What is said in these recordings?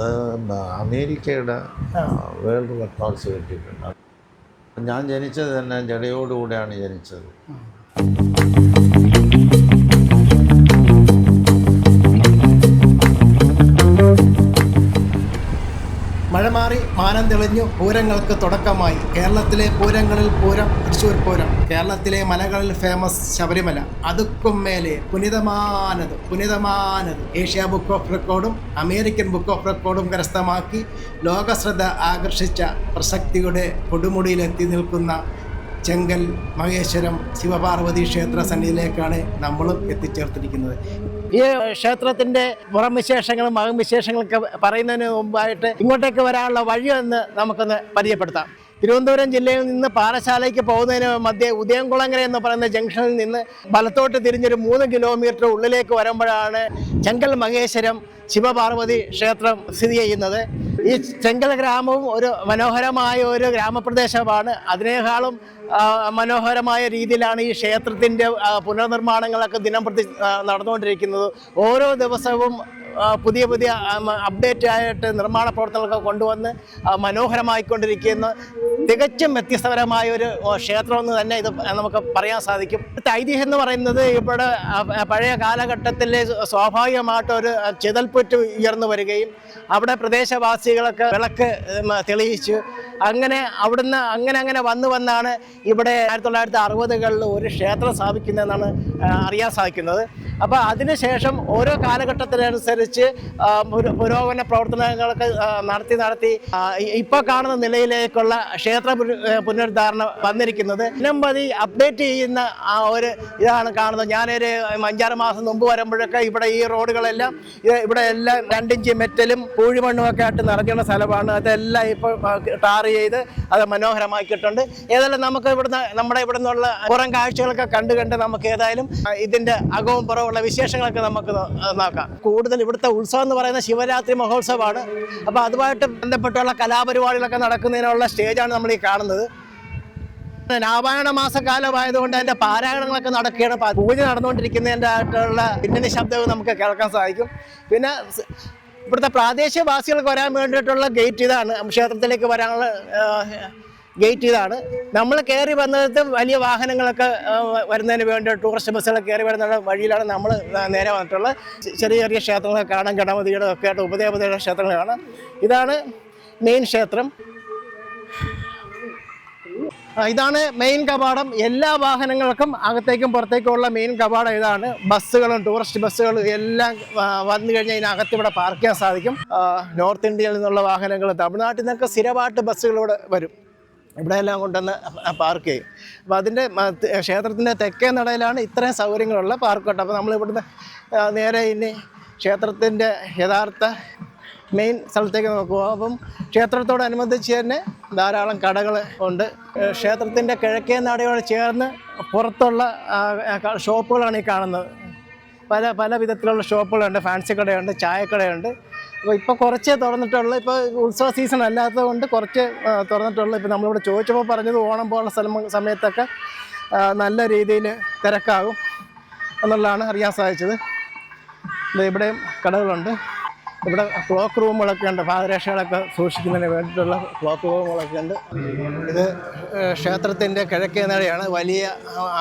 അത് അമേരിക്കയുടെ world records കിട്ടിയിട്ടുണ്ട്. ഞാൻ ജനിച്ചത് തന്നെ ജടയോടുകൂടെയാണ് ജനിച്ചത്. മഴ മാറി മാനം തെളിഞ്ഞു പൂരങ്ങൾക്ക് തുടക്കമായി. കേരളത്തിലെ പൂരങ്ങളിൽ പൂരം തൃശ്ശൂർ പൂരം. കേരളത്തിലെ മലകളിൽ ഫേമസ് ശബരിമല. അതുക്കും മേലെ പുനിതമാനത് പുനിതമാനത്. ഏഷ്യ ബുക്ക് ഓഫ് റെക്കോർഡും അമേരിക്കൻ ബുക്ക് ഓഫ് റെക്കോർഡും കരസ്ഥമാക്കി ലോകശ്രദ്ധ ആകർഷിച്ച പ്രസക്തിയുടെ കൊടുമുടിയിലെത്തി നിൽക്കുന്ന ചെങ്കൽ മഹേശ്വരം ശിവപാർവതി ക്ഷേത്ര സന്നിധിയിലേക്കാണ് നമ്മളും എത്തിച്ചേർത്തിരിക്കുന്നത്. ഈ ക്ഷേത്രത്തിന്റെ പുറം വിശേഷങ്ങളും മകം വിശേഷങ്ങളൊക്കെ പറയുന്നതിന് മുമ്പായിട്ട് ഇങ്ങോട്ടേക്ക് വരാനുള്ള വഴി എന്ന് നമുക്കൊന്ന് പരിചയപ്പെടുത്താം. തിരുവനന്തപുരം ജില്ലയിൽ നിന്ന് പാറശാലയ്ക്ക് പോകുന്നതിന് മധ്യേ ഉദയംകുളങ്ങര എന്ന് പറയുന്ന ജംഗ്ഷനിൽ നിന്ന് വലത്തോട്ട് തിരിഞ്ഞൊരു മൂന്ന് കിലോമീറ്റർ ഉള്ളിലേക്ക് വരുമ്പോഴാണ് ചെങ്കൽ മഹേശ്വരം ശിവപാർവതി ക്ഷേത്രം സ്ഥിതി ചെയ്യുന്നത്. ഈ ചെങ്കൽ ഗ്രാമവും ഒരു മനോഹരമായ ഒരു ഗ്രാമപ്രദേശമാണ്. അതിനേക്കാളും മനോഹരമായ രീതിയിലാണ് ഈ ക്ഷേത്രത്തിന്റെ പുനർനിർമ്മാണങ്ങളൊക്കെ ദിനം പ്രതി നടന്നുകൊണ്ടിരിക്കുന്നത്. ഓരോ ദിവസവും പുതിയ പുതിയ അപ്ഡേറ്റ് ആയിട്ട് നിർമ്മാണ പ്രവർത്തനങ്ങളൊക്കെ കൊണ്ടുവന്ന് മനോഹരമായിക്കൊണ്ടിരിക്കുന്ന. തികച്ചും വ്യത്യസ്തപരമായ ഒരു ക്ഷേത്രമെന്ന് തന്നെ ഇത് നമുക്ക് പറയാൻ സാധിക്കും. ഐതിഹ്യം എന്ന് പറയുന്നത് ഇവിടെ പഴയ കാലഘട്ടത്തിലെ സ്വാഭാവികമായിട്ട് ഒരു ചിതൽപ്പുറ്റ് ഉയർന്നു വരികയും അവിടെ പ്രദേശവാസികളൊക്കെ വിളക്ക് തെളിയിച്ച്. അങ്ങനെ അവിടുന്ന് അങ്ങനെ അങ്ങനെ വന്നു വന്നാണ് ഇവിടെ ആയിരത്തി തൊള്ളായിരത്തി അറുപതുകളിൽ ഒരു ക്ഷേത്രം സ്ഥാപിക്കുന്നതെന്നാണ് അറിയാൻ സാധിക്കുന്നത്. അപ്പോൾ അതിനുശേഷം ഓരോ കാലഘട്ടത്തിനനുസരിച്ച് പുരോഗമന പ്രവർത്തനങ്ങളൊക്കെ നടത്തി നടത്തി ഇപ്പോൾ കാണുന്ന നിലയിലേക്കുള്ള ക്ഷേത്ര പുനരുദ്ധാരണം വന്നിരിക്കുന്നത്. ഇനമ്പതി അപ്ഡേറ്റ് ചെയ്യുന്ന ആ ഒരു ഇതാണ് കാണുന്നത്. ഞാനൊരു അഞ്ചാറ് മാസം മുമ്പ് വരുമ്പോഴൊക്കെ ഇവിടെ ഈ റോഡുകളെല്ലാം ഇവിടെ എല്ലാം രണ്ടിഞ്ച് മെറ്റലും പൂഴിമണ്ണും ഒക്കെ ആയിട്ട് നിറഞ്ഞുള്ള സ്ഥലമാണ്. അതെല്ലാം ഇപ്പോൾ ടാർ ചെയ്ത് അത് മനോഹരമാക്കിയിട്ടുണ്ട്. ഏതായാലും നമുക്ക് ഇവിടുന്ന് നമ്മുടെ ഇവിടെ നിന്നുള്ള പുറം കാഴ്ചകളൊക്കെ കണ്ട് കണ്ട് നമുക്ക് ഏതായാലും ഇതിന്റെ അകവും പുറവുള്ള വിശേഷങ്ങളൊക്കെ നമുക്ക് നോക്കാം. കൂടുതൽ ഇവിടുത്തെ ഉത്സവം എന്ന് പറയുന്ന ശിവരാത്രി മഹോത്സവമാണ്. അപ്പോൾ അതുമായിട്ട് ബന്ധപ്പെട്ടുള്ള കലാപരിപാടികളൊക്കെ നടക്കുന്നതിനുള്ള സ്റ്റേജാണ് നമ്മൾ ഈ കാണുന്നത്. രാമായണ മാസക്കാലമായതുകൊണ്ട് അതിന്റെ പാരായണങ്ങളൊക്കെ നടക്കുകയാണ്. പൂജ നടന്നുകൊണ്ടിരിക്കുന്നതിന്റെ ആയിട്ടുള്ള പിന്നണി ശബ്ദവും നമുക്ക് കേൾക്കാൻ സാധിക്കും. പിന്നെ ഇവിടുത്തെ പ്രാദേശികവാസികൾക്ക് വരാൻ വേണ്ടിയിട്ടുള്ള ഗേറ്റ് ഇതാണ്. ക്ഷേത്രത്തിലേക്ക് വരാനുള്ള ഗേറ്റ് ഇതാണ് നമ്മൾ കയറി വന്നത് വലിയ വാഹനങ്ങളൊക്കെ വരുന്നതിന് വേണ്ടി ടൂറിസ്റ്റ് ബസ്സുകൾ കയറി വരുന്ന വഴിയിലാണ് നമ്മൾ നേരെ വന്നിട്ടുള്ളത്. ചെറിയ ചെറിയ ക്ഷേത്രങ്ങളൊക്കെ കാണാൻ ഗണപതിയുടെ ഒക്കെ ആയിട്ട് ഉപദേവതയുടെ ക്ഷേത്രങ്ങൾ കാണാം ഇതാണ് മെയിൻ ക്ഷേത്രം. ഇതാണ് മെയിൻ കവാടം. എല്ലാ വാഹനങ്ങൾക്കും അകത്തേക്കും പുറത്തേക്കുമുള്ള മെയിൻ കവാടം ഇതാണ്. ബസ്സുകളും ടൂറിസ്റ്റ് ബസ്സുകളും എല്ലാം വന്നു കഴിഞ്ഞാൽ ഇതിനകത്ത് ഇവിടെ പാർക്ക് ചെയ്യാൻ സാധിക്കും. നോർത്ത് ഇന്ത്യയിൽ നിന്നുള്ള വാഹനങ്ങൾ തമിഴ്നാട്ടിൽ നിന്നൊക്കെ സ്ഥിരമായിട്ട് ബസ്സുകൾ ഇവിടെ വരും. ഇവിടെ എല്ലാം കൊണ്ടുവന്ന് പാർക്ക് ചെയ്യും. അപ്പോൾ അതിന്റെ ക്ഷേത്രത്തിന്റെ തെക്കേ നടയിലാണ് ഇത്രയും സൗകര്യങ്ങളുള്ള പാർക്ക് കേട്ടോ. അപ്പോൾ നമ്മളിവിടുന്ന് നേരെ ഇനി ക്ഷേത്രത്തിന്റെ യഥാർത്ഥ മെയിൻ സ്ഥലത്തേക്ക് നോക്കുക അപ്പം ക്ഷേത്രത്തോടനുബന്ധിച്ച് തന്നെ ധാരാളം കടകൾ ഉണ്ട്. ക്ഷേത്രത്തിന്റെ കിഴക്കേ നടയോട് ചേർന്ന് പുറത്തുള്ള ഷോപ്പുകളാണ് ഈ കാണുന്നത്. പല പല വിധത്തിലുള്ള ഷോപ്പുകളുണ്ട് ഫാൻസി കടയുണ്ട് ചായക്കടയുണ്ട് അപ്പോൾ ഇപ്പോൾ കുറച്ചേ തുറന്നിട്ടുള്ളൂ. ഇപ്പോൾ ഉത്സവ സീസൺ അല്ലാത്തത് കൊണ്ട് കുറച്ച് തുറന്നിട്ടുള്ളൂ. ഇപ്പോൾ നമ്മളിവിടെ ചോദിച്ചപ്പോൾ പറഞ്ഞത് ഓണം പോലുള്ള സ്ഥലം സമയത്തൊക്കെ നല്ല രീതിയിൽ തിരക്കാകും എന്നുള്ളതാണ് അറിയാൻ സാധിച്ചത്. ഇവിടെയും കടകളുണ്ട്. ഇവിടെ ക്ലോക്ക് റൂമുകളൊക്കെ ഉണ്ട്. പാദരക്ഷകളൊക്കെ സൂക്ഷിക്കുന്നതിന് വേണ്ടിയിട്ടുള്ള ക്ലോക്ക് റൂമുകളൊക്കെ ഉണ്ട്. ഇത് ക്ഷേത്രത്തിന്റെ കിഴക്കേ നിലയാണ് വലിയ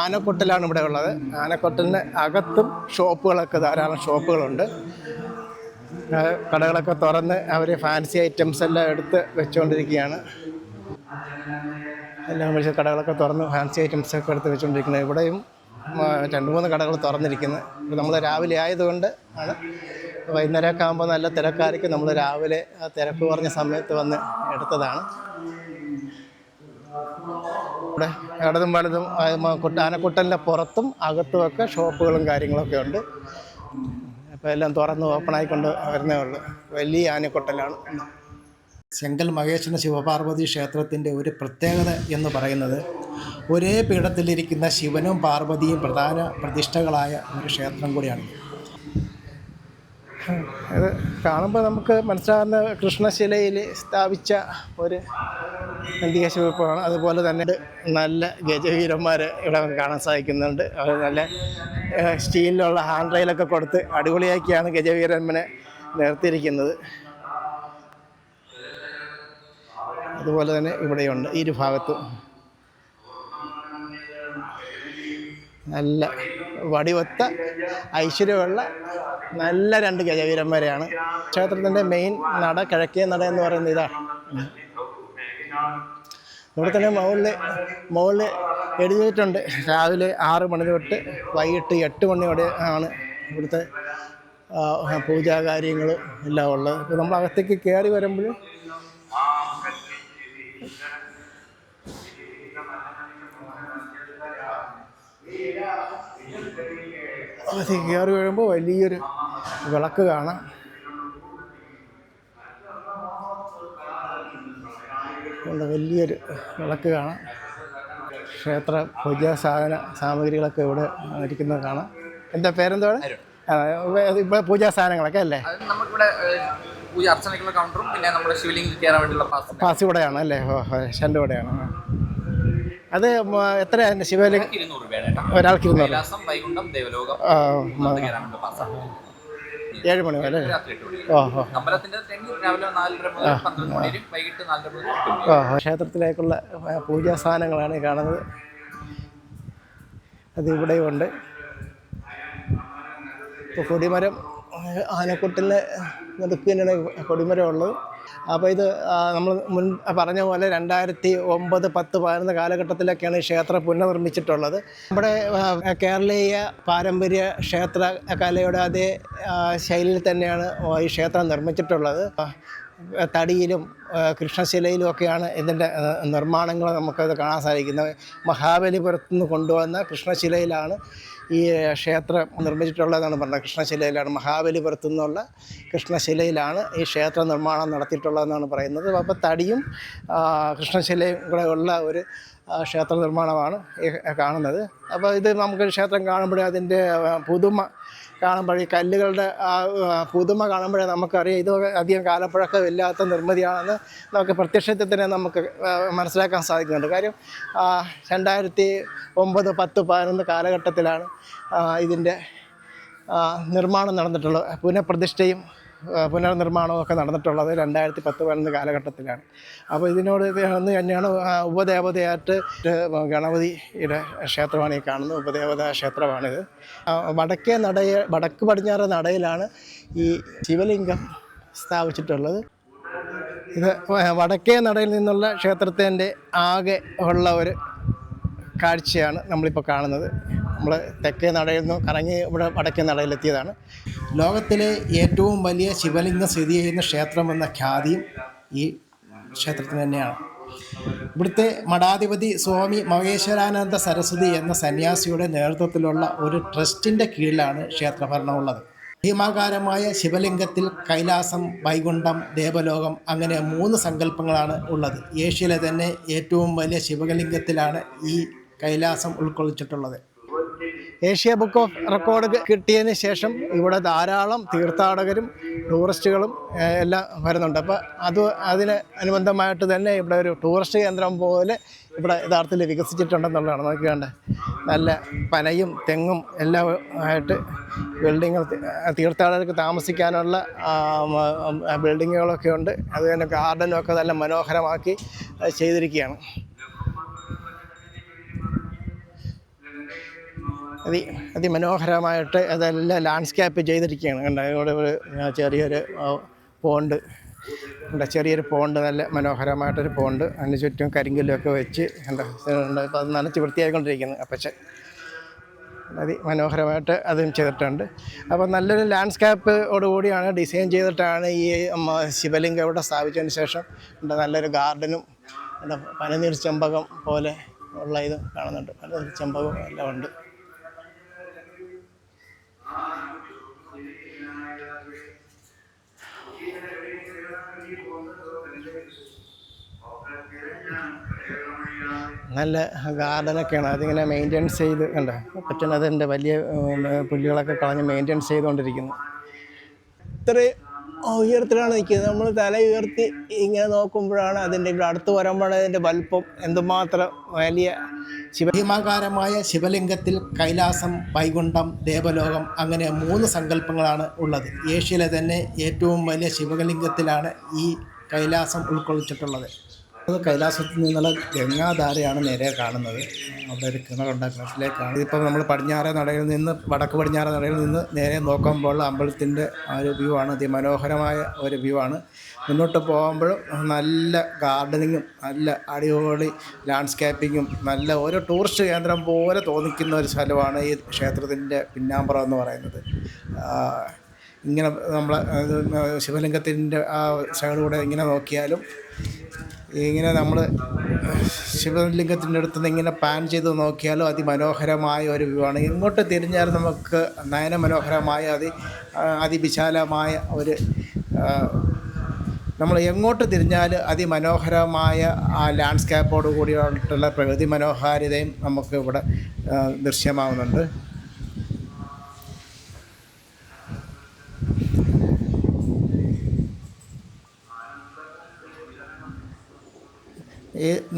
ആനക്കൊട്ടിലാണ് ഇവിടെ ഉള്ളത്. ആനക്കൊട്ടിന്റെ അകത്തും ഷോപ്പുകളൊക്കെ ധാരാളം ഷോപ്പുകളുണ്ട്. കടകളൊക്കെ തുറന്ന് അവർ ഫാൻസി ഐറ്റംസ് എല്ലാം എടുത്ത് വെച്ചുകൊണ്ടിരിക്കുകയാണ് എല്ലാം വിളിച്ച കടകളൊക്കെ തുറന്ന് ഫാൻസി ഐറ്റംസ് ഒക്കെ എടുത്ത് വെച്ചുകൊണ്ടിരിക്കുന്നത് ഇവിടെയും രണ്ട് മൂന്ന് കടകൾ തുറന്നിരിക്കുന്നത് നമ്മൾ രാവിലെ ആയതുകൊണ്ട് ആണ്. വൈകുന്നേരമൊക്കെ ആകുമ്പോൾ നല്ല തിരക്കായിരിക്കും. നമ്മൾ രാവിലെ തിരക്ക് കുറഞ്ഞ സമയത്ത് വന്ന് എടുത്തതാണ്. ഇവിടെ ഇടതും വലതും ആനക്കുട്ടലിന്റെ പുറത്തും അകത്തുമൊക്കെ ഷോപ്പുകളും കാര്യങ്ങളൊക്കെ ഉണ്ട്. അപ്പോൾ എല്ലാം തുറന്ന് ഓപ്പൺ ആയിക്കൊണ്ട് വരുന്നേ ഉള്ളൂ. വലിയ ആനക്കുട്ടലാണ്. ചെങ്കൽ മഹേശ്വര ശിവപാർവതി ക്ഷേത്രത്തിന്റെ ഒരു പ്രത്യേകത എന്ന് പറയുന്നത് ഒരേ പീഠത്തിലിരിക്കുന്ന ശിവനും പാർവതിയും പ്രധാന പ്രതിഷ്ഠകളായ ഒരു ക്ഷേത്രം കൂടിയാണ്. ഇത് കാണുമ്പോൾ നമുക്ക് മനസ്സിലാകുന്ന കൃഷ്ണശിലയിൽ സ്ഥാപിച്ച ഒരു നന്ദിക ശിവപ്പാണ് അതുപോലെ തന്നെ നല്ല ഗജവീരന്മാർ ഇവിടെ നമുക്ക് കാണാൻ സാധിക്കുന്നുണ്ട്. അവർ നല്ല സ്റ്റീലിലുള്ള ഹാൻഡ് റെയിലൊക്കെ കൊടുത്ത് അടിപൊളിയാക്കിയാണ് ഗജവീരന്മനെ നിർത്തിയിരിക്കുന്നത് അതുപോലെ തന്നെ ഇവിടെയുണ്ട് ഇരു ഭാഗത്തും. നല്ല വടിവത്ത ഐശ്വര്യമുള്ള നല്ല രണ്ട് ഗജവീരന്മാരെയാണ് ക്ഷേത്രത്തിന്റെ മെയിൻ നട കിഴക്കേ നട എന്ന് പറയുന്നത് ഇതാണ് ഇവിടെ തന്നെ മുകളിൽ മുകളിൽ എഴുതിയിട്ടുണ്ട് രാവിലെ ആറ് മണി തൊട്ട് വൈകിട്ട് എട്ട് മണി വരെ ആണ് ഇവിടുത്തെ ആ, പൂജാ കാര്യങ്ങൾ എല്ലാം ഉള്ളത്. ഇപ്പോൾ നമ്മൾ അകത്തേക്ക് കയറി വരുമ്പോൾ അകത്തേക്ക് കയറി വരുമ്പോൾ വലിയൊരു വിളക്ക് കാണാം. വലിയൊരു വിളക്ക് കാണാം. ക്ഷേത്ര പൂജാ സാധന സാമഗ്രികളൊക്കെ ഇവിടെ ഇരിക്കുന്നത് കാണാം. എന്താ പേരെന്താണ് ഇവിടെ പൂജാ സാധനങ്ങളൊക്കെ അല്ലേ? അത് പൂജ അർച്ചനയ്ക്കുള്ള കൗണ്ടറും പിന്നെ നമ്മുടെ ശിവലിംഗം കയറാൻ വേണ്ടിയുള്ള പാസ്. പാസ് ഇവിടെയാണ് അല്ലേ? ഓ ശന്റെ ഇവിടെയാണ്. അത് എത്ര എത്രയാണ് ശിവലിംഗ ഒരാൾക്ക് ഇരുന്നൂറ് ഏഴ് മണി വരെ ക്ഷേത്രത്തിലേക്കുള്ള പൂജാ സാധനങ്ങളാണ് ഈ കാണുന്നത്. അത് ഇവിടെയുണ്ട് ഇപ്പോൾ കൊടിമരം ആനക്കുട്ടിലെ നടുക്കിനാണ് കൊടിമരം ഉള്ളത് അപ്പോൾ ഇത് നമ്മൾ മുൻ പറഞ്ഞ പോലെ രണ്ടായിരത്തി ഒമ്പത് പത്ത് പതിനൊന്ന് കാലഘട്ടത്തിലൊക്കെയാണ് ഈ ക്ഷേത്രം പുനർനിർമ്മിച്ചിട്ടുള്ളത്. നമ്മുടെ കേരളീയ പാരമ്പര്യ ക്ഷേത്ര കലയുടെ അതേ ശൈലിയിൽ തന്നെയാണ് ഈ ക്ഷേത്രം നിർമ്മിച്ചിട്ടുള്ളത്. തടിയിലും കൃഷ്ണശിലയിലും ഒക്കെയാണ് ഇതിന്റെ നിർമ്മാണങ്ങൾ നമുക്കത് കാണാൻ സാധിക്കുന്നത്. മഹാബലിപുരത്ത് നിന്ന് കൊണ്ടുവന്ന കൃഷ്ണശിലയിലാണ് ഈ ക്ഷേത്രം നിർമ്മിച്ചിട്ടുള്ളതെന്നാണ് പറഞ്ഞത്. കൃഷ്ണശിലയിലാണ് മഹാബലിപുരത്തു നിന്നുള്ള കൃഷ്ണശിലയിലാണ് ഈ ക്ഷേത്ര നിർമ്മാണം നടത്തിയിട്ടുള്ളതെന്നാണ് പറയുന്നത്. അപ്പോൾ തടിയും കൃഷ്ണശിലയും കൂടെ ഉള്ള ഒരു ക്ഷേത്ര നിർമ്മാണമാണ് കാണുന്നത്. അപ്പോൾ ഇത് നമുക്ക് ക്ഷേത്രം കാണുമ്പോഴേ അതിന്റെ പുതുമ കാണുമ്പോൾ ഈ കല്ലുകളുടെ ആ പുതുമ കാണുമ്പോഴേ നമുക്കറിയാം ഇത് അധികം കാലപ്പഴക്കമില്ലാത്ത നിർമ്മിതിയാണെന്ന് നമുക്ക് പ്രത്യക്ഷത്തിൽ തന്നെ നമുക്ക് മനസ്സിലാക്കാൻ സാധിക്കുന്നുണ്ട്. കാര്യം രണ്ടായിരത്തി ഒമ്പത് പത്ത് പതിനൊന്ന് കാലഘട്ടത്തിലാണ് ഇതിന്റെ നിർമ്മാണം നടന്നിട്ടുള്ളത്. പുനഃപ്രതിഷ്ഠയും പുനർനിർമ്മാണവും ഒക്കെ നടന്നിട്ടുള്ളത് രണ്ടായിരത്തി പത്ത് പതിനൊന്ന് കാലഘട്ടത്തിലാണ്. അപ്പോൾ ഇതിനോട് അന്ന് തന്നെയാണ് ഉപദേവതയായിട്ട് ഗണപതിയുടെ ക്ഷേത്രമാണ് ഈ കാണുന്നത്. ഉപദേവതാ ക്ഷേത്രമാണിത്. വടക്കേ നടയ വടക്ക് പടിഞ്ഞാറ് നടയിലാണ് ഈ ശിവലിംഗം സ്ഥാപിച്ചിട്ടുള്ളത്. ഇത് വടക്കേ നടയിൽ നിന്നുള്ള ക്ഷേത്രത്തിന്റെ ആകെ ഉള്ള ഒരു കാഴ്ചയാണ് നമ്മളിപ്പോൾ കാണുന്നത്. നമ്മൾ തെക്കേ നടയിൽ നിന്ന് കറങ്ങി ഇവിടെ വടക്കേ നടയിലെത്തിയതാണ്. ലോകത്തിലെ ഏറ്റവും വലിയ ശിവലിംഗം സ്ഥിതി ചെയ്യുന്ന ക്ഷേത്രം എന്ന ഖ്യാതിയും ഈ ക്ഷേത്രത്തിന് തന്നെയാണ്. ഇവിടുത്തെ മഠാധിപതി സ്വാമി മഹേശ്വരാനന്ദ സരസ്വതി എന്ന സന്യാസിയുടെ നേതൃത്വത്തിലുള്ള ഒരു ട്രസ്റ്റിന്റെ കീഴിലാണ് ക്ഷേത്രഭരണമുള്ളത് ഭീമാകാരമായ ശിവലിംഗത്തിൽ കൈലാസം വൈകുണ്ഠം ദേവലോകം അങ്ങനെ മൂന്ന് സങ്കല്പങ്ങളാണ് ഉള്ളത്. ഏഷ്യയിലെ തന്നെ ഏറ്റവും വലിയ ശിവലിംഗത്തിലാണ് ഈ കൈലാസം ഉൾക്കൊള്ളിച്ചിട്ടുള്ളത്. ഏഷ്യ ബുക്ക് ഓഫ് റെക്കോർഡ് കിട്ടിയതിന് ശേഷം ഇവിടെ ധാരാളം തീർത്ഥാടകരും ടൂറിസ്റ്റുകളും എല്ലാം വരുന്നുണ്ട്. അപ്പോൾ അത് അതിന് അനുബന്ധമായിട്ട് തന്നെ ഇവിടെ ഒരു ടൂറിസ്റ്റ് കേന്ദ്രം പോലെ ഇവിടെ യഥാർത്ഥത്തിൽ വികസിച്ചിട്ടുണ്ടെന്നുള്ളതാണ്. നോക്കിയാണ്ട് നല്ല പനയും തെങ്ങും എല്ലാം ആയിട്ട് ബിൽഡിങ്ങൾ തീർത്ഥാടകർക്ക് താമസിക്കാനുള്ള ബിൽഡിങ്ങുകളൊക്കെ ഉണ്ട്. അത് തന്നെ ഗാർഡനൊക്കെ നല്ല മനോഹരമാക്കി ചെയ്തിരിക്കുകയാണ്. അതി അതിമനോഹരമായിട്ട് അതെല്ലാം ലാൻഡ്സ്കേപ്പ് ചെയ്തിരിക്കുകയാണ്. കണ്ട? ഇവിടെ ഒരു ചെറിയൊരു പോണ്ട് ഇവിടെ ചെറിയൊരു പോണ്ട് നല്ല മനോഹരമായിട്ടൊരു പോണ്ട് അതിന് ചുറ്റും കരിങ്കല്ലൊക്കെ വെച്ച് കണ്ട? ഇപ്പോൾ അത് നനച്ച് വൃത്തിയായിക്കൊണ്ടിരിക്കുന്നു. അതി മനോഹരമായിട്ട് അതും ചെയ്തിട്ടുണ്ട്. അപ്പോൾ നല്ലൊരു ലാൻഡ്സ്കേപ്പോടുകൂടിയാണ് ഡിസൈൻ ചെയ്തിട്ടാണ് ഈ ശിവലിംഗം ഇവിടെ സ്ഥാപിച്ചതിന് ശേഷം നല്ലൊരു ഗാർഡനും പനനീർ ചെമ്പകം പോലെ ഉള്ള ഇത് കാണുന്നുണ്ട്. പനനീർ ചെമ്പകം എല്ലാം ഉണ്ട്. നല്ല ഗാർഡനൊക്കെയാണ്. അതിങ്ങനെ മെയിന്റെയിൻസ് ചെയ്ത് കണ്ടോ? പറ്റുന്നത് എന്റെ വലിയ പുല്ലുകളൊക്കെ കളഞ്ഞ് മെയിന്റെയിൻസ് ചെയ്തുകൊണ്ടിരിക്കുന്നു. ഇത്ര ഉയരത്തിലാണ് നിൽക്കുന്നത്. നമ്മൾ തല ഉയർത്തി ഇങ്ങനെ നോക്കുമ്പോഴാണ് അതിന്റെ ഇവിടെ അടുത്ത് വരുമ്പോഴാണ് അതിന്റെ വലുപ്പം എന്തുമാത്രം വലിയ ശിവഹിമാകാരമായ ശിവലിംഗത്തിൽ കൈലാസം വൈകുണ്ഠം ദേവലോകം അങ്ങനെ മൂന്ന് സങ്കല്പങ്ങളാണ് ഉള്ളത്. ഏഷ്യയിലെ തന്നെ ഏറ്റവും വലിയ ശിവലിംഗത്തിലാണ് ഈ കൈലാസം ഉൾക്കൊള്ളിച്ചിട്ടുള്ളത്. അത് കൈലാസത്തിൽ നിന്നുള്ള ഗംഗാധാരയാണ് നേരെ കാണുന്നത്. അവിടെ ഒരു കിണറുണ്ട് ഇപ്പം നമ്മൾ പടിഞ്ഞാറേ നടയിൽ നിന്ന് വടക്ക് പടിഞ്ഞാറേ നടയിൽ നിന്ന് നേരെ നോക്കുമ്പോൾ അമ്പലത്തിന്റെ ആ ഒരു വ്യൂ ആണ്. അതിമനോഹരമായ ഒരു വ്യൂ ആണ്. മുന്നോട്ട് പോകുമ്പോഴും നല്ല ഗാർഡനിങ്ങും നല്ല അടിപൊളി ലാൻഡ്സ്കേപ്പിങ്ങും നല്ല ഓരോ ടൂറിസ്റ്റ് കേന്ദ്രം പോലെ തോന്നിക്കുന്ന ഒരു സ്ഥലമാണ് ഈ ക്ഷേത്രത്തിന്റെ പിന്നാമ്പുറം എന്ന് പറയുന്നത്. ഇങ്ങനെ നമ്മൾ ശിവലിംഗത്തിന്റെ ആ സൈഡിലൂടെ ഇങ്ങനെ നോക്കിയാലും ഇങ്ങനെ നമ്മൾ ശിവലിംഗത്തിന്റെ അടുത്ത് നിന്ന് ഇങ്ങനെ പാൻ ചെയ്ത് നോക്കിയാലും അതിമനോഹരമായ ഒരു വ്യൂ ആണ്. ഇങ്ങോട്ട് തിരിഞ്ഞാൽ നമുക്ക് നയനമനോഹരമായ അതി അതിവിശാലമായ ഒരു നമ്മൾ എങ്ങോട്ട് തിരിഞ്ഞാൽ അതിമനോഹരമായ ആ ലാൻഡ്സ്കേപ്പോട് കൂടിയിട്ടുള്ള പ്രകൃതി മനോഹാരിതയും നമുക്ക് ഇവിടെ ദൃശ്യമാവുന്നുണ്ട്.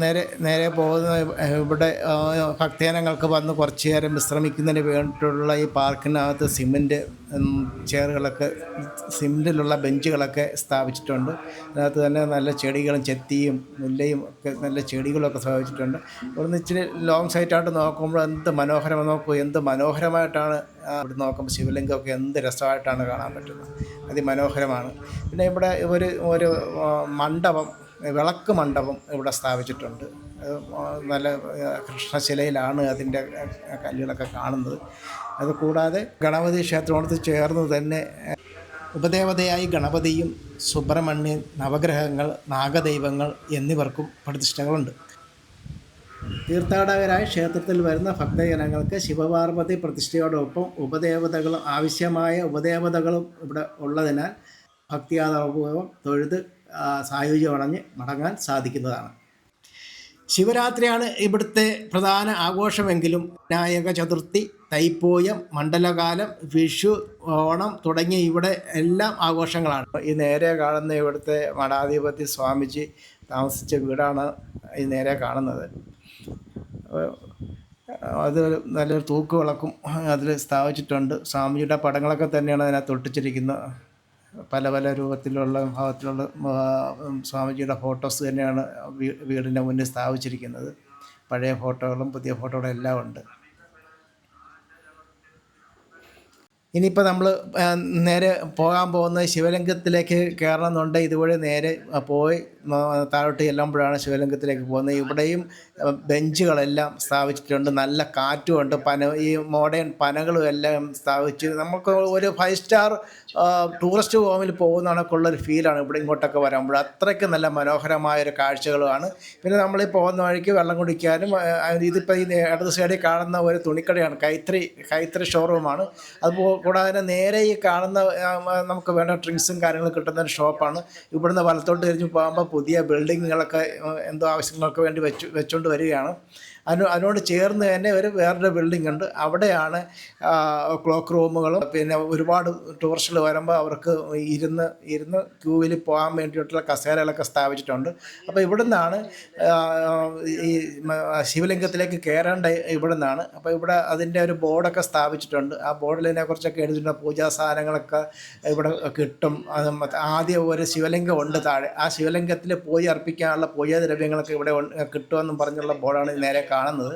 നേരെ നേരെ പോകുന്ന ഇവിടെ ഭക്തജനങ്ങൾക്ക് വന്ന് കുറച്ച് നേരം വിശ്രമിക്കുന്നതിന് വേണ്ടിയിട്ടുള്ള ഈ പാർക്കിനകത്ത് സിമന്റ് ചെയറുകളൊക്കെ സിമന്റിലുള്ള ബെഞ്ചുകളൊക്കെ സ്ഥാപിച്ചിട്ടുണ്ട്. അതിനകത്ത് തന്നെ നല്ല ചെടികളും ചെത്തിയും മുല്ലയും ഒക്കെ നല്ല ചെടികളൊക്കെ സ്ഥാപിച്ചിട്ടുണ്ട്. ഇവിടുന്ന് ഇച്ചിരി ലോങ് സൈറ്റായിട്ട് നോക്കുമ്പോൾ എന്ത് മനോഹരമായി നോക്കൂ എന്ത് മനോഹരമായിട്ടാണ് അവിടെ നോക്കുമ്പോൾ ശിവലിംഗമൊക്കെ എന്ത് രസമായിട്ടാണ് കാണാൻ പറ്റുന്നത്. അതിമനോഹരമാണ്. പിന്നെ ഇവിടെ ഒരു ഒരു മണ്ഡപം വിളക്ക് മണ്ഡപം ഇവിടെ സ്ഥാപിച്ചിട്ടുണ്ട്. നല്ല കൃഷ്ണശിലയിലാണ് അതിന്റെ കല്ലുകളൊക്കെ കാണുന്നത്. അതുകൂടാതെ ഗണപതി ക്ഷേത്രത്തോട് ചേർന്ന് തന്നെ ഉപദേവതയായി ഗണപതിയും സുബ്രഹ്മണ്യൻ നവഗ്രഹങ്ങൾ നാഗദൈവങ്ങൾ എന്നിവർക്കും പ്രതിഷ്ഠകളുണ്ട്. തീർത്ഥാടകരായ ക്ഷേത്രത്തിൽ വരുന്ന ഭക്തജനങ്ങൾക്ക് ശിവപാർവതി പ്രതിഷ്ഠയോടൊപ്പം ഉപദേവതകളും ആവശ്യമായ ഉപദേവതകളും ഇവിടെ ഉള്ളതിനാൽ ഭക്തിയാദപൂർവം തൊഴുത് സായുജ്യമണഞ്ഞ് മടങ്ങാൻ സാധിക്കുന്നതാണ്. ശിവരാത്രിയാണ് ഇവിടുത്തെ പ്രധാന ആഘോഷമെങ്കിലും വിനായക ചതുർത്ഥി തൈപ്പൂയം മണ്ഡലകാലം വിഷു ഓണം തുടങ്ങിയ ഇവിടെ എല്ലാം ആഘോഷങ്ങളാണ്. ഈ നേരെ കാണുന്ന ഇവിടുത്തെ മഠാധിപതി സ്വാമിജി താമസിച്ച വീടാണ് ഈ നേരെ കാണുന്നത്. അത് നല്ലൊരു തൂക്കുവിളക്കും അതിൽ സ്ഥാപിച്ചിട്ടുണ്ട്. സ്വാമിജിയുടെ പടങ്ങളൊക്കെ തന്നെയാണ് അതിനകത്ത് ഒട്ടിച്ചിരിക്കുന്നത്. പല പല രൂപത്തിലുള്ള ഭാവത്തിലുള്ള സ്വാമിജിയുടെ ഫോട്ടോസ് തന്നെയാണ് വീടിന്റെ മുന്നിൽ സ്ഥാപിച്ചിരിക്കുന്നത്. പഴയ ഫോട്ടോകളും പുതിയ ഫോട്ടോകളും എല്ലാം ഉണ്ട്. ഇനിയിപ്പോൾ നമ്മൾ നേരെ പോകാൻ പോകുന്നത് ശിവലിംഗത്തിലേക്ക് കയറണമെന്നുണ്ട്. ഇതുവഴി നേരെ പോയി താഴോട്ട് ചെല്ലുമ്പോഴാണ് ശിവലിംഗത്തിലേക്ക് പോകുന്നത്. ഇവിടെയും ബെഞ്ചുകളെല്ലാം സ്ഥാപിച്ചിട്ടുണ്ട്. നല്ല കാറ്റുമുണ്ട്. പന ഈ മോഡേൺ പനകളും എല്ലാം സ്ഥാപിച്ച് നമുക്ക് ഒരു ഫൈവ് സ്റ്റാർ ടൂറിസ്റ്റ് ഹോമിൽ പോകുന്ന കണക്കുള്ളൊരു ഫീലാണ് ഇവിടെ ഇങ്ങോട്ടൊക്കെ വരുമ്പോൾ. അത്രയ്ക്ക് നല്ല മനോഹരമായ ഒരു കാഴ്ചകളുമാണ്. പിന്നെ നമ്മൾ ഈ പോകുന്ന വഴിക്ക് വെള്ളം കുടിക്കാനും ഇതിപ്പോൾ ഈ ഇടത് സൈഡിൽ കാണുന്ന ഒരു തുണിക്കടയാണ്. കൈത്രി കൈത്രി ഷോറൂമാണ് അത് കൂടാതെ നേരെ ഈ കാണുന്ന നമുക്ക് വേണ്ട ഡ്രിങ്ക്സും കാര്യങ്ങളും കിട്ടുന്ന ഒരു ഷോപ്പാണ് ഇവിടുന്ന് വലത്തോട്ട് തിരിഞ്ഞ് പോകുമ്പോൾ പുതിയ ബിൽഡിങ്ങുകളൊക്കെ എന്തോ ആവശ്യങ്ങൾക്ക് വേണ്ടി വെച്ചു വെച്ചുകൊണ്ട് വരികയാണ്. അതിനോ അതിനോട് ചേർന്ന് തന്നെ ഒരു വേറൊരു ബിൽഡിംഗ് ഉണ്ട്. അവിടെയാണ് ക്ലോക്ക് റൂമുകളും പിന്നെ ഒരുപാട് ടൂറിസ്റ്റുകൾ വരുമ്പോൾ അവർക്ക് ഇരുന്ന് ഇരുന്ന് ക്യൂവിൽ പോകാൻ വേണ്ടിയിട്ടുള്ള കസേരകളൊക്കെ സ്ഥാപിച്ചിട്ടുണ്ട്. അപ്പോൾ ഇവിടെ നിന്നാണ് ഈ ശിവലിംഗത്തിലേക്ക് കയറേണ്ട ഇവിടെ നിന്നാണ് അപ്പോൾ ഇവിടെ അതിന്റെ ഒരു ബോർഡൊക്കെ സ്ഥാപിച്ചിട്ടുണ്ട്. ആ ബോർഡിൽ ഇതിനെക്കുറിച്ചൊക്കെ എഴുതിയിട്ടുണ്ട്. പൂജാ സാധനങ്ങളൊക്കെ ഇവിടെ കിട്ടും. അത് ആദ്യം ഒരു ശിവലിംഗം ഉണ്ട് താഴെ. ആ ശിവലിംഗത്തിൽ പോയി അർപ്പിക്കാനുള്ള പൂജാ ദ്രവ്യങ്ങളൊക്കെ ഇവിടെ കിട്ടുമെന്നും പറഞ്ഞുള്ള ബോർഡാണ് നേരെ കാണുന്നത്.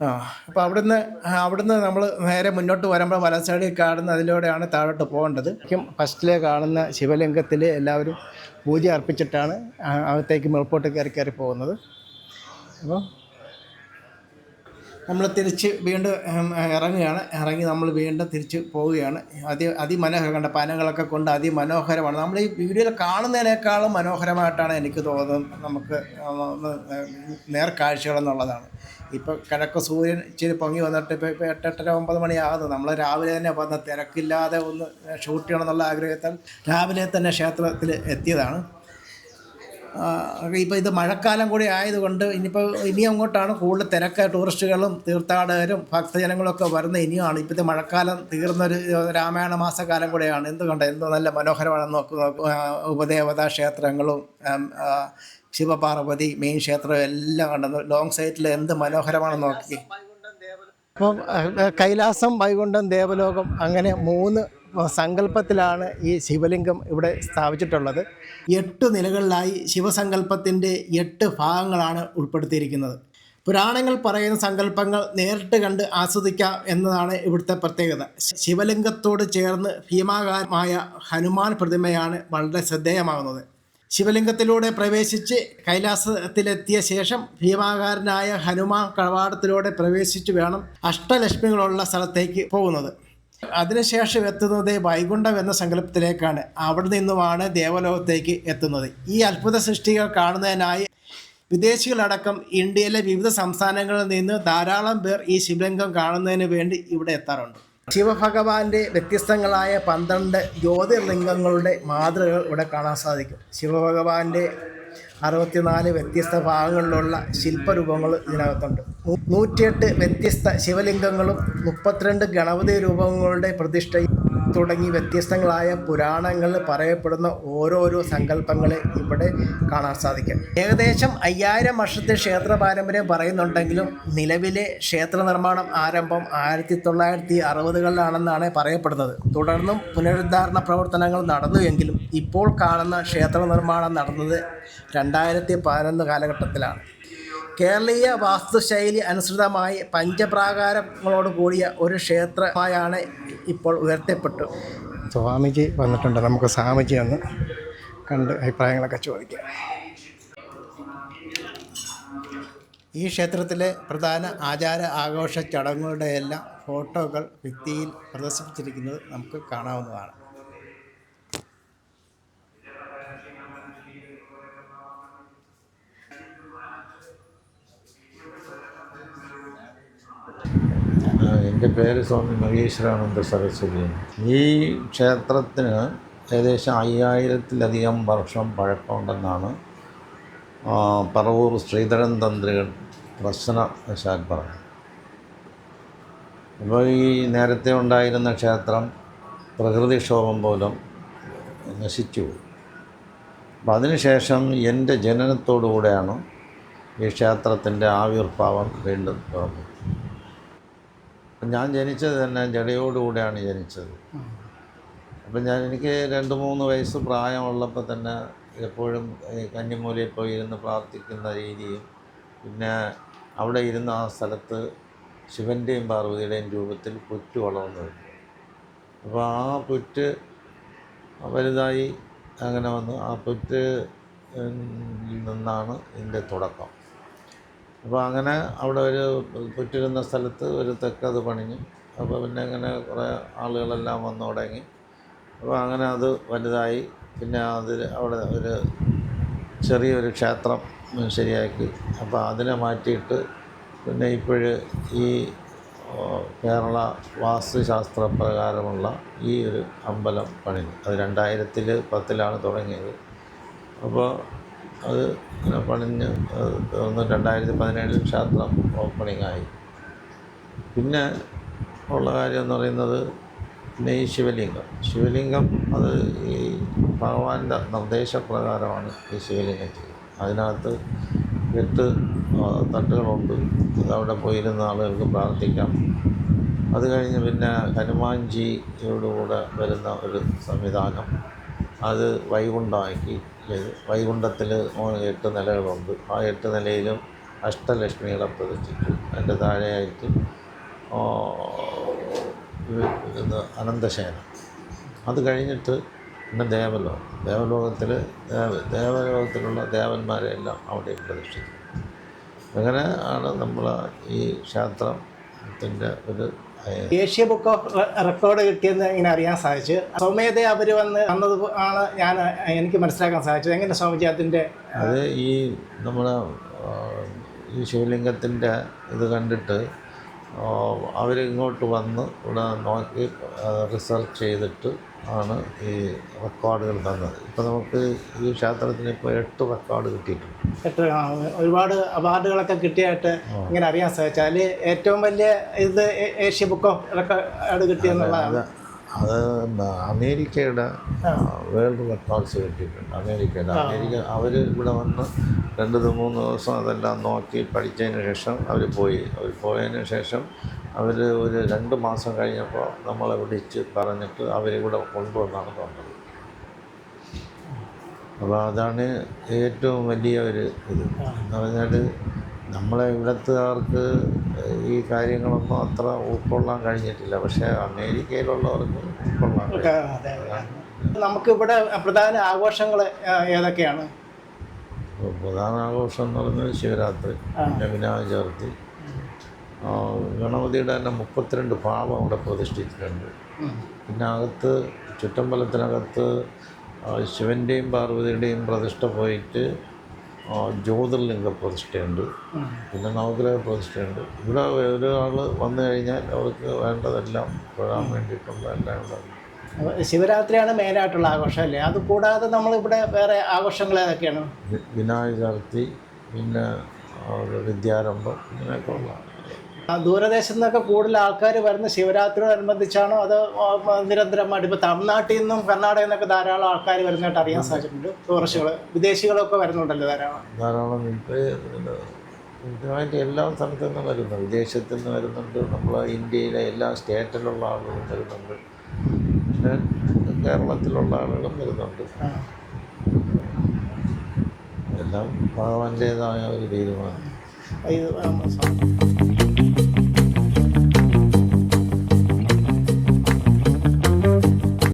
ആ അപ്പോൾ അവിടുന്ന് അവിടുന്ന് നമ്മൾ നേരെ മുന്നോട്ട് വരുമ്പോൾ വല സൈഡിൽ കാണുന്ന അതിലൂടെയാണ് താഴോട്ട് പോകേണ്ടത്. ഫസ്റ്റിലെ കാണുന്ന ശിവലിംഗത്തിൽ എല്ലാവരും പൂജ അർപ്പിച്ചിട്ടാണ് അകത്തേക്ക് മേൽപോട്ട് കയറി കയറി പോകുന്നത്. അപ്പോൾ നമ്മൾ തിരിച്ച് വീണ്ടും ഇറങ്ങുകയാണ്. ഇറങ്ങി നമ്മൾ വീണ്ടും തിരിച്ച് പോവുകയാണ്. അതി അതിമനോഹരം കണ്ട പനകളൊക്കെ കൊണ്ട് അതിമനോഹരമാണ്. നമ്മൾ ഈ വീഡിയോയിൽ കാണുന്നതിനേക്കാളും മനോഹരമായിട്ടാണ് എനിക്ക് തോന്നുന്നത് നമുക്ക് നേർക്കാഴ്ചകളെന്നുള്ളതാണ് ഇപ്പോൾ കിഴക്ക് സൂര്യൻ ഇച്ചിരി പൊങ്ങി വന്നിട്ട് ഇപ്പോൾ ഇപ്പോൾ എട്ടെട്ടര ഒമ്പത് മണിയാകുന്നു. നമ്മൾ രാവിലെ തന്നെ വന്ന് തിരക്കില്ലാതെ ഒന്ന് ഷൂട്ട് ചെയ്യണം എന്നുള്ള ആഗ്രഹത്താൽ രാവിലെ തന്നെ ക്ഷേത്രത്തിൽ എത്തിയതാണ്. ഇപ്പോൾ ഇത് മഴക്കാലം കൂടി ആയതുകൊണ്ട് ഇനിയിപ്പോൾ ഇനി അങ്ങോട്ടാണ് കൂടുതൽ തിരക്ക്. ടൂറിസ്റ്റുകളും തീർത്ഥാടകരും ഭക്തജനങ്ങളൊക്കെ വരുന്ന ഇനിയാണ് ഇപ്പോഴത്തെ മഴക്കാലം തീർന്നൊരു രാമായണ മാസക്കാലം കൂടെയാണ്. എന്തുകൊണ്ട്? എന്തോ നല്ല മനോഹരമാണെന്ന് നോക്ക് നോക്ക്. ആ, ഉപദേവതാ ക്ഷേത്രങ്ങളും ശിവപാർവതി മെയിൻ ക്ഷേത്രവും എല്ലാം കണ്ടത്. ലോങ് സൈറ്റിൽ എന്ത് മനോഹരമാണെന്ന് നോക്കി. അപ്പം കൈലാസം വൈകുണ്ഠം ദേവലോകം അങ്ങനെ മൂന്ന് സങ്കല്പത്തിലാണ് ഈ ശിവലിംഗം ഇവിടെ സ്ഥാപിച്ചിട്ടുള്ളത്. എട്ട് നിലകളിലായി ശിവസങ്കല്പത്തിന്റെ എട്ട് ഭാഗങ്ങളാണ് ഉൾപ്പെടുത്തിയിരിക്കുന്നത്. പുരാണങ്ങൾ പറയുന്ന സങ്കല്പങ്ങൾ നേരിട്ട് കണ്ട് ആസ്വദിക്കാം എന്നതാണ് ഇവിടുത്തെ പ്രത്യേകത. ശിവലിംഗത്തോട് ചേർന്ന് ഭീമാകാരമായ ഹനുമാൻ പ്രതിമയാണ് വളരെ ശ്രദ്ധേയമാകുന്നത്. ശിവലിംഗത്തിലൂടെ പ്രവേശിച്ച് കൈലാസത്തിലെത്തിയ ശേഷം ഭീമാകാരനായ ഹനുമാൻ കവാടത്തിലൂടെ പ്രവേശിച്ച് വേണം അഷ്ടലക്ഷ്മികളുള്ള സ്ഥലത്തേക്ക് പോകുന്നത്. അതിനുശേഷം എത്തുന്നത് വൈകുണ്ഠം എന്ന സങ്കല്പത്തിലേക്കാണ്. അവിടെ നിന്നുമാണ് ദേവലോകത്തേക്ക് എത്തുന്നത്. ഈ അത്ഭുത സൃഷ്ടികൾ കാണുന്നതിനായി വിദേശികളടക്കം ഇന്ത്യയിലെ വിവിധ സംസ്ഥാനങ്ങളിൽ നിന്ന് ധാരാളം പേർ ഈ ശിവലിംഗം കാണുന്നതിന് വേണ്ടി ഇവിടെ എത്താറുണ്ട്. ശിവഭഗവാന്റെ വ്യത്യസ്തങ്ങളായ പന്ത്രണ്ട് ജ്യോതിർലിംഗങ്ങളുടെ മാതൃകകൾ ഇവിടെ കാണാൻ സാധിക്കും. ശിവഭഗവാന്റെ അറുപത്തിനാല് വ്യത്യസ്ത ഭാഗങ്ങളിലുള്ള ശില്പരൂപങ്ങൾ ഇതിനകത്തുണ്ട്. നൂറ്റിയെട്ട് വ്യത്യസ്ത ശിവലിംഗങ്ങളും മുപ്പത്തിരണ്ട് ഗണപതി രൂപങ്ങളുടെ പ്രതിഷ്ഠയും തുടങ്ങി വ്യത്യസ്തങ്ങളായ പുരാണങ്ങളിൽ പറയപ്പെടുന്ന ഓരോരോ സങ്കല്പങ്ങളെ ഇവിടെ കാണാൻ സാധിക്കും. ഏകദേശം അയ്യായിരം വർഷത്തെ ക്ഷേത്ര പാരമ്പര്യം പറയുന്നുണ്ടെങ്കിലും നിലവിലെ ക്ഷേത്ര നിർമ്മാണം ആരംഭം ആയിരത്തി തൊള്ളായിരത്തി അറുപതുകളിലാണെന്നാണ് പറയപ്പെടുന്നത്. തുടർന്നും പുനരുദ്ധാരണ പ്രവർത്തനങ്ങൾ നടന്നുവെങ്കിലും ഇപ്പോൾ കാണുന്ന ക്ഷേത്ര നിർമ്മാണം നടന്നത് രണ്ടായിരത്തി പതിനൊന്ന് കാലഘട്ടത്തിലാണ്. കേരളീയ വാസ്തുശൈലി അനുസൃതമായി പഞ്ചപ്രാകാരങ്ങളോട് കൂടിയ ഒരു ക്ഷേത്രമായാണ് ഇപ്പോൾ ഉയർത്തപ്പെട്ടു. സ്വാമിജി വന്നിട്ടുണ്ട്. നമുക്ക് സ്വാമിജി ഒന്ന് കണ്ട് അഭിപ്രായങ്ങളൊക്കെ ചോദിക്കാം. ഈ ക്ഷേത്രത്തിലെ പ്രധാന ആചാര ആഘോഷ ചടങ്ങുകളുടെ എല്ലാം ഫോട്ടോകൾ ഭിത്തിയിൽ പ്രദർശിപ്പിച്ചിരിക്കുന്നത് നമുക്ക് കാണാവുന്നതാണ്. എന്റെ പേര് സ്വാമി മഹേശ്വരാനന്ദ സരസ്വതി. ഈ ക്ഷേത്രത്തിന് ഏകദേശം അയ്യായിരത്തിലധികം വർഷം പഴക്കമുണ്ടെന്നാണ് പറവൂർ ശ്രീധരൻ തന്ത്രികൾ പ്രശ്നവശാൽ പറഞ്ഞു അപ്പോൾ ഈ നേരത്തെ ഉണ്ടായിരുന്ന ക്ഷേത്രം പ്രകൃതിക്ഷോഭം മൂലം നശിച്ചു അപ്പം അതിനുശേഷം എന്റെ ജനനത്തോടുകൂടെയാണ് ഈ ക്ഷേത്രത്തിന്റെ ആവിർഭാവം വീണ്ടും തുറന്നത് ഞാൻ ജനിച്ചത് തന്നെ ജടയോടുകൂടെയാണ് ജനിച്ചത്. അപ്പം ഞാൻ എനിക്ക് രണ്ട് മൂന്ന് വയസ്സ് പ്രായമുള്ളപ്പോൾ തന്നെ എപ്പോഴും കന്നിമൂലയിൽ പോയി ഇരുന്ന് പ്രാർത്ഥിക്കുന്ന രീതിയും പിന്നെ അവിടെ ഇരുന്ന ആ സ്ഥലത്ത് ശിവന്റെയും പാർവതിയുടെയും രൂപത്തിൽ പുറ്റ് വളർന്നു അപ്പോൾ ആ പുറ്റ് വലുതായി അങ്ങനെ വന്നു. ആ പുറ്റ് നിന്നാണ് ഇതിന്റെ തുടക്കം. അപ്പോൾ അങ്ങനെ അവിടെ ഒരു പുറ്റിരുന്ന സ്ഥലത്ത് ഒരു തെക്കത് പണിഞ്ഞു. അപ്പോൾ പിന്നെ അങ്ങനെ കുറേ ആളുകളെല്ലാം വന്നു തുടങ്ങി. അപ്പോൾ അങ്ങനെ അത് വലുതായി. പിന്നെ അതിൽ അവിടെ ഒരു ചെറിയൊരു ക്ഷേത്രം ശരിയാക്കി. അപ്പോൾ അതിനെ മാറ്റിയിട്ട് പിന്നെ ഇപ്പോഴ് ഈ കേരള വാസ്തുശാസ്ത്ര പ്രകാരമുള്ള ഈ ഒരു അമ്പലം പണിഞ്ഞു. അത് രണ്ടായിരത്തിൽ പത്തിലാണ് തുടങ്ങിയത്. അപ്പോൾ അത് ഇങ്ങനെ പണിഞ്ഞ് തീർന്ന് രണ്ടായിരത്തി പതിനേഴിൽ ക്ഷേത്രം ഓപ്പണിംഗ് ആയി പിന്നെ ഉള്ള കാര്യം എന്ന് പറയുന്നത് പിന്നെ ഈ ശിവലിംഗം. ശിവലിംഗം അത് ഈ ഭഗവാന്റെ നിർദ്ദേശപ്രകാരമാണ് ഈ ശിവലിംഗം ചെയ്യുന്നത്. അതിനകത്ത് എട്ട് തട്ടുകളുണ്ട്. അവിടെ പോയിരുന്ന ആളുകൾക്ക് പ്രാർത്ഥിക്കാം. അത് കഴിഞ്ഞ് പിന്നെ ഹനുമാൻജിയോടുകൂടെ വരുന്ന ഒരു സംവിധാനം. അത് വൈകുണ്ഠമാക്കി. വൈകുണ്ഠത്തിൽ എട്ട് നിലകളുണ്ട്. ആ എട്ട് നിലയിലും അഷ്ടലക്ഷ്മികളെ പ്രതിഷ്ഠിച്ചു. അതിന്റെ താഴെയായിട്ട് അനന്തശേന അത് കഴിഞ്ഞിട്ട് പിന്നെ ദേവലോകം. ദേവലോകത്തിൽ ദേവ ദേവലോകത്തിലുള്ള ദേവന്മാരെ എല്ലാം അവിടെ പ്രതിഷ്ഠിച്ചു. അങ്ങനെ ആണ് നമ്മൾ ഈ ക്ഷേത്രത്തിന്റെ ഒരു ഏഷ്യ ബുക്ക് ഓഫ് റെക്കോർഡ് കിട്ടിയെന്ന് ഇങ്ങനെ അറിയാൻ സാധിച്ചു. സ്വമേധ അവർ വന്ന് വന്നത് ആണ് ഞാൻ എനിക്ക് മനസ്സിലാക്കാൻ സാധിച്ചത്. എങ്ങനെ സ്വാമിജി അതിന്റെ അത് ഈ നമ്മുടെ ഈ ശിവലിംഗത്തിന്റെ ഇത് കണ്ടിട്ട് അവർ ഇങ്ങോട്ട് വന്ന് ഇവിടെ നോക്കി റിസർച്ച് ചെയ്തിട്ട് ആണ് ഈ റെക്കോർഡുകൾ തന്നത്. ഇപ്പോൾ നമുക്ക് ഈ ക്ഷേത്രത്തിന് ഇപ്പോൾ എട്ട് റെക്കോർഡ് കിട്ടിയിട്ടുണ്ട്. എട്ട് ഒരുപാട് അവാർഡുകളൊക്കെ കിട്ടിയായിട്ട് ഇങ്ങനെ അറിയാൻ സാധിച്ചാൽ ഏറ്റവും വലിയ ഇത് ഏഷ്യ ബുക്ക് ഓഫ് റെക്കോർഡ് കിട്ടിയെന്നുള്ളതാണ്. അത് അമേരിക്കയുടെ വേൾഡ് റെക്കോർഡ്സ് കിട്ടിയിട്ടുണ്ട്. അമേരിക്കയുടെ. അമേരിക്ക അവർ ഇവിടെ വന്ന് രണ്ട് മൂന്ന് ദിവസം അതെല്ലാം നോക്കി പഠിച്ചതിന് ശേഷം അവർ പോയി. അവർ പോയതിന് ശേഷം അവർ ഒരു രണ്ട് മാസം കഴിഞ്ഞപ്പോൾ നമ്മളെ വിളിച്ച് പറഞ്ഞിട്ട് അവരിവിടെ കൊണ്ടുവന്നാണ് തോന്നുന്നത് അപ്പോൾ അതാണ് ഏറ്റവും വലിയ ഒരു ഇത്. എന്ന് പറഞ്ഞാൽ നമ്മളെ ഇവിടുത്തുകാർക്ക് ഈ കാര്യങ്ങളൊന്നും അത്ര ഉൾക്കൊള്ളാൻ കഴിഞ്ഞിട്ടില്ല. പക്ഷേ അമേരിക്കയിലുള്ളവർക്ക് ഉൾക്കൊള്ളാൻ. നമുക്കിവിടെ പ്രധാന ആഘോഷങ്ങൾ ഏതൊക്കെയാണ്? പ്രധാന ആഘോഷം എന്ന് പറഞ്ഞാൽ ശിവരാത്രി. പിന്നെ വിനായക ചതുർത്ഥി. ഗണപതിയുടെ തന്നെ മുപ്പത്തിരണ്ട് ഭാവം അവിടെ പ്രതിഷ്ഠിച്ചിട്ടുണ്ട്. പിന്നെ അകത്ത് ചുറ്റമ്പലത്തിനകത്ത് ശിവന്റെയും പാർവതിയുടെയും പ്രതിഷ്ഠ പോയിട്ട് ജ്യോതിർലിംഗ പ്രതിഷ്ഠയുണ്ട്. പിന്നെ നവഗ്രഹ പ്രതിഷ്ഠയുണ്ട്. ഇവിടെ ഒരാൾ വന്നു കഴിഞ്ഞാൽ അവർക്ക് വേണ്ടതെല്ലാം തൊഴാൻ വേണ്ടിയിട്ടുള്ള എല്ലാം ഉണ്ടാകും ശിവരാത്രിയാണ് മെയിനായിട്ടുള്ള ആഘോഷം അല്ലേ? അത് കൂടാതെ നമ്മളിവിടെ വേറെ ആഘോഷങ്ങൾ ഏതൊക്കെയാണ്? വിനായക ചതുർത്ഥി പിന്നെ വിദ്യാരംഭം ഇങ്ങനെയൊക്കെ ഉള്ള ആ, ദൂരദേശത്തു നിന്നൊക്കെ കൂടുതൽ ആൾക്കാർ വരുന്ന ശിവരാത്രിയോടനുബന്ധിച്ചാണോ അതോ നിരന്തരമായിട്ട് ഇപ്പോൾ തമിഴ്നാട്ടിൽ നിന്നും കർണാടകയിൽ നിന്നൊക്കെ ധാരാളം ആൾക്കാർ വരുന്നതായിട്ട് അറിയാൻ സാധിച്ചിട്ടുണ്ട്. ടൂറിസ്റ്റുകൾ വിദേശികളൊക്കെ വരുന്നുണ്ടല്ലോ ധാരാളം. ധാരാളം ഇതുമായിട്ട് എല്ലാ സ്ഥലത്തു നിന്നും വരുന്നു വിദേശത്തു നിന്ന് വരുന്നുണ്ട്. നമ്മൾ ഇന്ത്യയിലെ എല്ലാ സ്റ്റേറ്റിലുള്ള ആളുകളും വരുന്നുണ്ട്. കേരളത്തിലുള്ള ആളുകളും വരുന്നുണ്ട്. എല്ലാം ഭഗവാന്റേതായ ഒരു തീരുമാനം